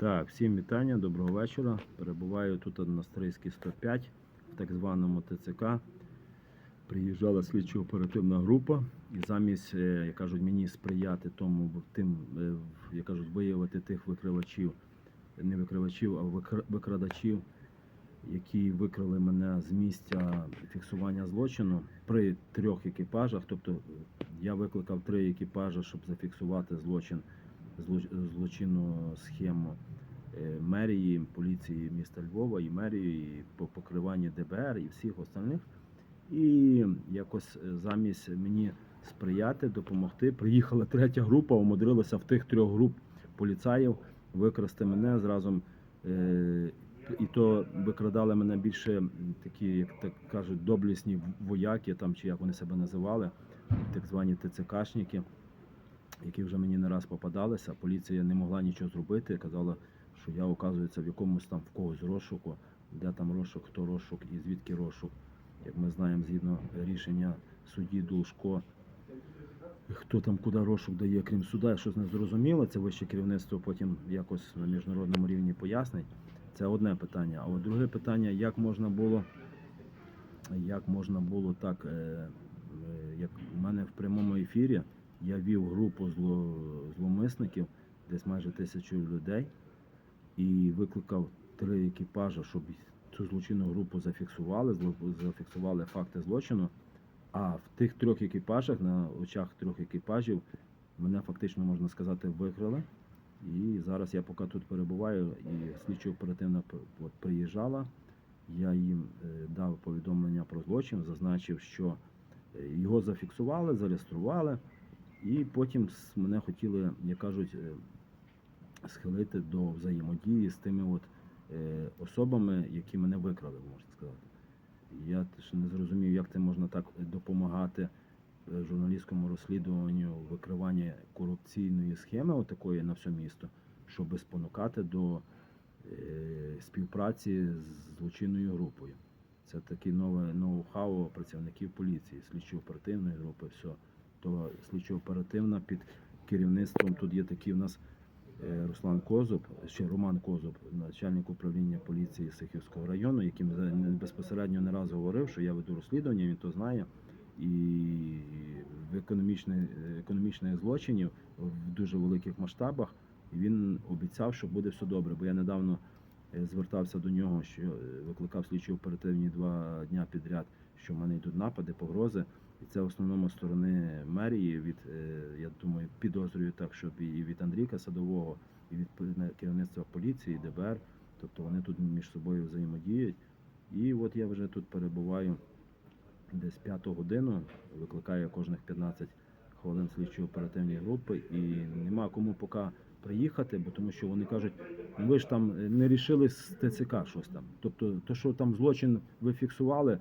Так, всім вітання, доброго вечора. Перебуваю тут на Стрийській 105 в так званому ТЦК. Приїжджала слідчо-оперативна група, і замість, е, як кажуть, мені сприяти тому, тим, е, як кажуть, виявити тих викривачів, не викривачів, а викр- викрадачів, які викрали мене з місця фіксування злочину при трьох екіпажах. Тобто я викликав три екіпажі, щоб зафіксувати злочин, злоч- злочинну схему е, мерії, поліції міста Львова і мерії, по покриванні ДБР і всіх остальних. І якось е, замість мені сприяти, допомогти, приїхала третя група, умудрилася в тих трьох груп поліцаїв викрасти мене зразу. Е, і то викрадали мене більше такі, як так кажуть, доблісні вояки, там чи як вони себе називали, так звані ТЦКшники, які вже мені не раз попадалися. Поліція не могла нічого зробити. Казала, що я оказується в якомусь там в когось розшуку, де там розшук, хто розшук і звідки розшук. Як ми знаємо, згідно рішення судді Дулшко, хто там куди розшук дає, крім суда, щось не зрозуміло, це вище керівництво потім якось на міжнародному рівні пояснить. Це одне питання. А от друге питання, як можна було, як можна було так, е, е, як у мене в прямому ефірі, я вів групу зло, зломисників, десь майже тисячу людей, і викликав три екіпажі, щоб цю злочинну групу зафіксували, зафіксували факти злочину. А в тих трьох екіпажах, на очах трьох екіпажів, мене фактично можна сказати викрили. І зараз я поки тут перебуваю, і слідчо оперативна от приїжджала. Я їм е, дав повідомлення про злочин, зазначив, що е, його зафіксували, зареєстрували, і потім мене хотіли, як кажуть, е, схилити до взаємодії з тими от е, особами, які мене викрали, можна сказати. Я теж не зрозумів, як це можна так допомагати е, журналістському розслідуванню викривання корупційної схеми, отакої на все місто, щоб спонукати до співпраці з злочинною групою. Це таке нове ноу-хау працівників поліції, слідчо-оперативної групи, все. То слідчо-оперативна під керівництвом тут є такий у нас е, Руслан Козуб, ще Роман Козуб, начальник управління поліції Сихівського району, яким безпосередньо не раз говорив, що я веду розслідування, він то знає. І в економічних, економічних злочинів в дуже великих масштабах він обіцяв, що буде все добре. Бо я недавно е, звертався до нього, що е, викликав слідчі оперативні два дня підряд, що в мене йдуть напади, погрози. І це в основному сторони мерії від, е, я думаю, підозрюю так, щоб і від Андрійка Садового, і від керівництва поліції, ДБР. Тобто вони тут між собою взаємодіють. І от я вже тут перебуваю десь п'яту годину, викликаю кожних 15 хвилин слідчої оперативної групи, і нема кому поки приїхати, бо тому що вони кажуть, «Ну, ви ж там не рішили з ТЦК щось там. Тобто, то, що там злочин ви фіксували,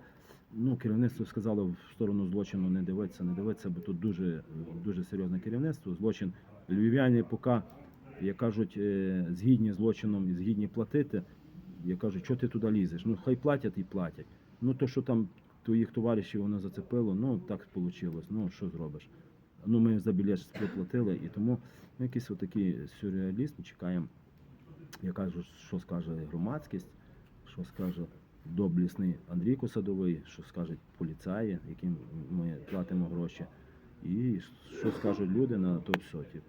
ну, керівництво сказало в сторону злочину не дивитися, не дивитися, бо тут дуже, дуже серйозне керівництво. Злочин львів'яни поки, як кажуть, е, згідні злочином і згідні платити. Я кажу, що ти туди лізеш? Ну, хай платять і платять. Ну, то, що там твоїх товаришів воно зацепило, ну так вийшло. Ну, що зробиш? Ну, ми за білет сплатили, і тому ну, якийсь отакий сюрреалізм. Чекаємо, я кажу, що скаже громадськість, що скаже доблісний Андрій Косадовий, що скажуть поліцаї, яким ми платимо гроші, і що скажуть люди на то все. Тип.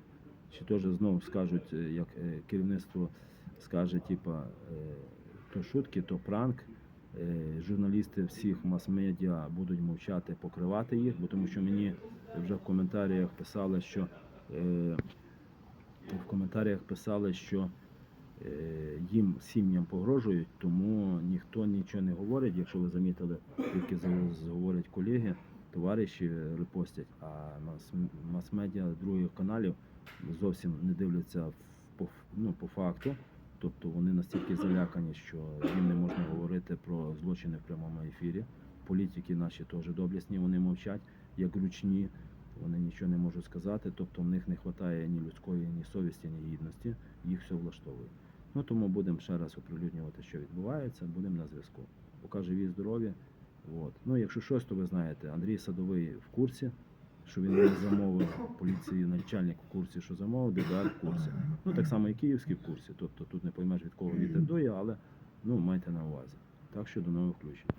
Чи теж знову скажуть, е, як е, керівництво скаже, типа, е, то шутки, то пранк. Журналісти всіх мас-медіа будуть мовчати, покривати їх, бо тому що мені вже в коментарях писали, що в коментарях писали, що їм сім'ям погрожують, тому ніхто нічого не говорить. Якщо ви замітили, тільки говорять колеги, товариші репостять, а мас- мас-медіа других каналів зовсім не дивляться по, ну, по факту. Тобто вони настільки залякані, що їм не можна говорити про злочини в прямому ефірі. Політики наші теж доблесні, вони мовчать, як ручні, вони нічого не можуть сказати. Тобто в них не вистачає ні людської, ні совісті, ні гідності, їх все влаштовує. Ну тому будемо ще раз оприлюднювати, що відбувається, будемо на зв'язку. Поки живі, здорові. От. Ну, якщо щось, то ви знаєте, Андрій Садовий в курсі, що він замовив поліції начальник в курсі, що замовив, ДДР в курсі. Ну так само і київський в курсі. Тобто тут не поймеш від кого вітер дує, але ну майте на увазі. Так що до нових включень.